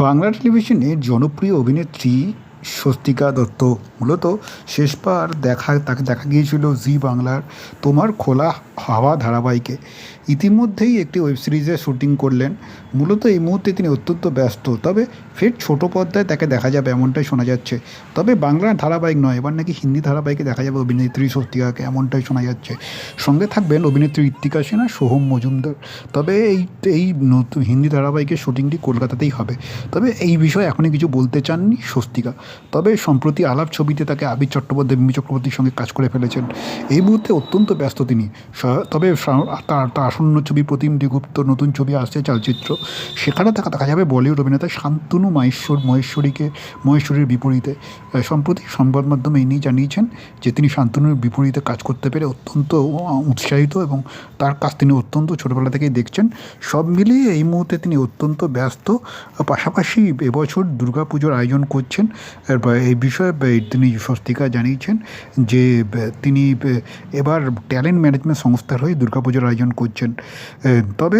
বাংলা টেলিভিশনের জনপ্রিয় অভিনেত্রী স্বস্তিকা দত্ত। মূলত শেষবার দেখা, তাকে দেখা গিয়েছিল জি বাংলার তোমার খোলা হাওয়া ধারাবাহিকে। ইতিমধ্যেই একটি ওয়েব সিরিজে শুটিং করলেন। মূলত এই মুহূর্তে তিনি অত্যন্ত ব্যস্ত, তবে ফের ছোট পর্দায় তাকে দেখা যাবে এমনটাই শোনা যাচ্ছে। তবে বাংলার ধারাবাহিক নয়, এবার নাকি হিন্দি ধারাবাহিকে দেখা যাবে অভিনেত্রী স্বস্তিকাকে, এমনটাই শোনা যাচ্ছে। সঙ্গে থাকবেন অভিনেত্রী ঋত্বিকা সেনা, সোহম মজুমদার। তবে এই এই নতুন হিন্দি ধারাবাহিকের শুটিংটি কলকাতাতেই হবে। তবে এই বিষয়ে এখনই কিছু বলতে চাননি স্বস্তিকা। তবে সম্প্রতি আলাপ ছবিতে তাকে আবির চট্টোপাধ্যায়, মিমি চক্রবর্তীর সঙ্গে কাজ করে ফেলেছেন। এই মুহূর্তে অত্যন্ত ব্যস্ত তিনি। তবে তার তার আসন্ন ছবি প্রতিমদি গুপ্ত নতুন ছবি আসছে চলচ্চিত্র সেখানে দেখা দেখা যাবে বলিউড অভিনেতা শান্তনু মহেশ্বর, মহেশ্বরীকে, মহেশ্বরীর বিপরীতে। সম্প্রতি সংবাদ মাধ্যমে ইনি জানিয়েছেন যে তিনি শান্তনুর বিপরীতে কাজ করতে পেরে অত্যন্ত উৎসাহিত এবং তার কাজ তিনি অত্যন্ত ছোটোবেলা থেকেই দেখছেন। সব মিলিয়ে এই মুহূর্তে তিনি অত্যন্ত ব্যস্ত। পাশাপাশি এবছর দুর্গাপুজোর আয়োজন করছেন। এই বিষয়ে তিনি স্বস্তিকা জানিয়েছেন যে তিনি এবার ট্যালেন্ট ম্যানেজমেন্ট সংস্থার হয়ে দুর্গাপুজোর আয়োজন করছেন। তবে